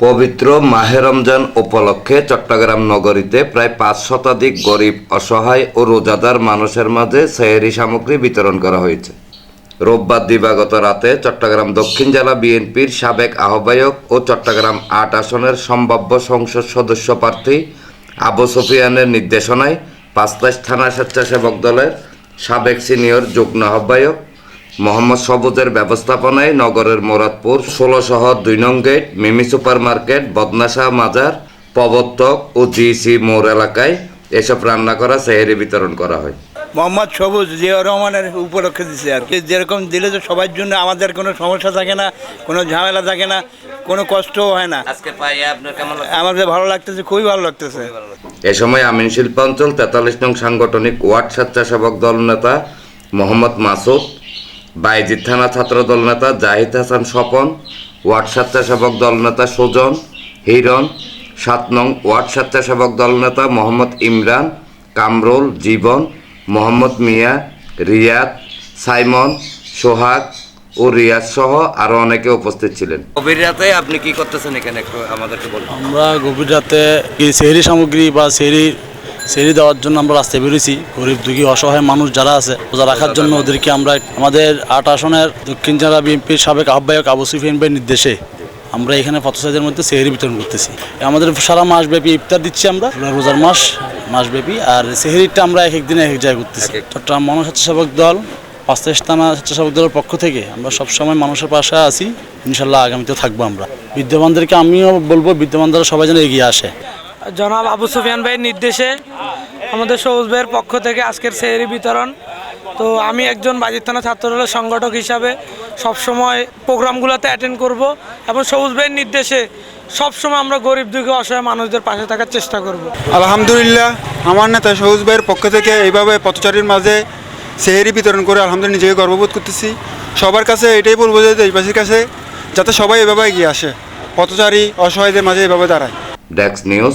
পবিত্র মাহে রমজান উপলক্ষে চট্টগ্রাম নগরীতে প্রায় পাঁচ শতাধিক গরিব, অসহায় ও রোজাদার মানুষের মাঝে সেহেরি সামগ্রী বিতরণ করা হয়েছে। রোববার দিবাগত রাতে চট্টগ্রাম দক্ষিণ জেলা বিএনপির সাবেক আহ্বায়ক ও চট্টগ্রাম আট আসনের সম্ভাব্য সংসদ সদস্য প্রার্থী আবু সুফিয়ানের নির্দেশনায় পাঁচলাইশ থানা স্বেচ্ছাসেবক দলের সাবেক সিনিয়র যুগ্ম আহ্বায়ক মোহাম্মদ সবুজের ব্যবস্থাপনায় নগরের মোরাদপুর ষোলো শহর দুই নং gate Mimi super market Badnasha মাজার প্রবর্তক ও জিসি মোর এলাকায় এসব রান্না করা সেহেরি বিতরণ করা হয়। মোহাম্মদ সবুজ জিয়া রহমানের উপলক্ষে দিচ্ছে আর কি। যেরকম দিলে তো সবার জন্য আমাদের কোনো সমস্যা থাকে না কোনো ঝামেলা থাকে না কোনো কষ্টও হয় না। আজকে আমাদের ভালো লাগতেছে খুবই ভালো লাগতেছে। এ সময় আমিন শিল্পাঞ্চল তেতাল্লিশ নং সাংগঠনিক ওয়ার্ড স্বেচ্ছাসেবক দল নেতা মোহাম্মদ মাসুদ বাইজিৎ থানা ছাত্রদল নেতা জাহিদ হাসান স্বপন ওয়ার্ড স্বেচ্ছাসেবক দল নেতা সুজন হিরণ সাত নং ওয়ার্ড স্বেচ্ছাসেবক দল নেতা মোহাম্মদ ইমরান কামরুল জীবন মোহাম্মদ মিয়া রিয়াদ সাইমন সোহাগ ও রিয়াজ সহ আরও অনেকে উপস্থিত ছিলেন। গভীর রাতে আপনি কি করতেছেন এখানে একটু আমাদেরকে বলুন। আমরা গভীর রাতে এই সেহরি সামগ্রী বা সেহরি সেহরি দেওয়ার জন্য আমরা রাস্তায় বেরিয়েছি গরিব দুঃখী অসহায় মানুষ যারা আছে রোজা রাখার জন্য ওদেরকে আমরা আমাদের আট আসনের দক্ষিণ জেলা বিএনপির সাবেক আহ্বায়ক আবু সুফিয়ান ভাইয়ের নির্দেশে আমরা এখানে পথসাইদের মধ্যে সেহরি বিতরণ করতেছি। আমাদের সারা মাসব্যাপী ইফতার দিচ্ছি আমরা রোজার মাস মাসব্যাপী আর সেহরিটা আমরা এক এক দিনে এক এক জায়গায় করতেছি। চট্টগ্রাম মন স্বেচ্ছাসেবক দল পাঁচটা স্থানা স্বেচ্ছাসেবক দলের পক্ষ থেকে আমরা সবসময় মানুষের পাশে আছি। ইনশাল্লাহ আগামীতেও থাকব আমরা। বিদ্যমানদেরকে আমিও বলব বিদ্যমানরা সবাই যেন এগিয়ে আসে। জনাব আবু সুফিয়ান ভাইয়ের নির্দেশে আমাদের সবুজ ভাইয়ের পক্ষ থেকে আজকের সেহরি বিতরণ। তো আমি একজন বাজির থানা ছাত্রদলের সংগঠক হিসাবে সবসময় প্রোগ্রামগুলোতে অ্যাটেন্ড করব এবং সবুজ ভাইয়ের নির্দেশে সবসময় আমরা গরিব দুঃখী অসহায় মানুষদের পাশে থাকার চেষ্টা করব। আলহামদুলিল্লাহ আমার নেতা সবুজ ভাইয়ের পক্ষ থেকে এইভাবে পথচারীর মাঝে সেহেরি বিতরণ করে আলহামদুলিল্লাহ নিজেকে গর্ববোধ করতেছি। সবার কাছে এটাই বলব যে দেশবাসীর কাছে যাতে সবাই এভাবে এগিয়ে আসে পথচারী অসহায়দের মাঝে এভাবে দাঁড়ায়। ডেক্স news